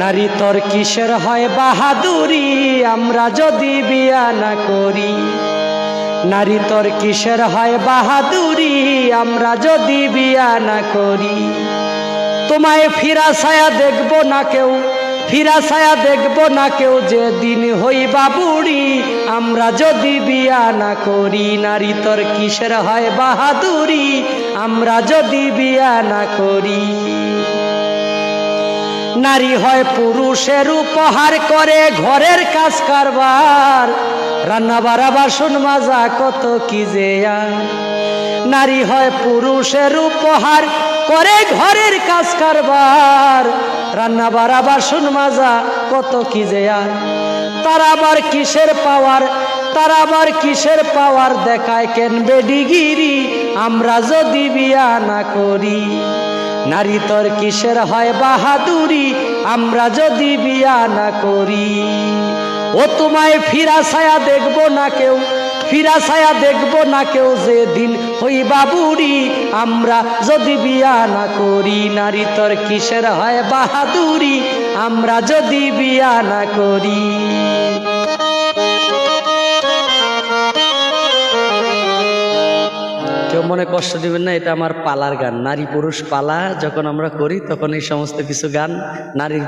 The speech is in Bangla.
নারী তোর কিসের হয় বাহাদুরি? আমরা যদি বিয়া না করি, নারী তোর কিসের হয় বাহাদুরি? আমরা যদি বিয়া না করি, তোমায় ফিরা ছায়া দেখব না কেউ, ফিরা ছায়া দেখব না কেউ যে দিন হই বাবুড়ি। আমরা যদি বিয়া না করি, নারী তোর কিসের হয় বাহাদুরি? আমরা যদি বিয়া না করি। নারী হয় পুরুষের উপহার করে ঘরের কাজ কারবার। রান্না বাড়া, বাসন মাজা, কত কি যে। নারী হয় পুরুষের উপহার করে ঘরের কাজ কারবার। রান্না বাড়া, বাসন মাজা, কত কি যে তার আবার কিসের পাওয়ার? তার আবার কিসের পাওয়ার? দেখায় কেন বেডিগিরি? আমরা যদি বিয়া না করি। নারী তোর কিসের হয় বাহাদুরি? আমরা যদি বিয়া না করি। ও তোমায় ফিরা ছায়া দেখব না কেউ, ফিরা ছায়া দেখব না কেউ যেদিন হইবা বুড়ি আমরা যদি বিয়া না করি, নারী তোর কিসের হয় বাহাদুরি? আমরা যদি বিয়া না করি। মনে কষ্ট দিবেন না, এটা আমার পালার গান। নারী পুরুষ পালা, যখন আমরা করি, তখন এই সমস্ত কিছু গান নারীর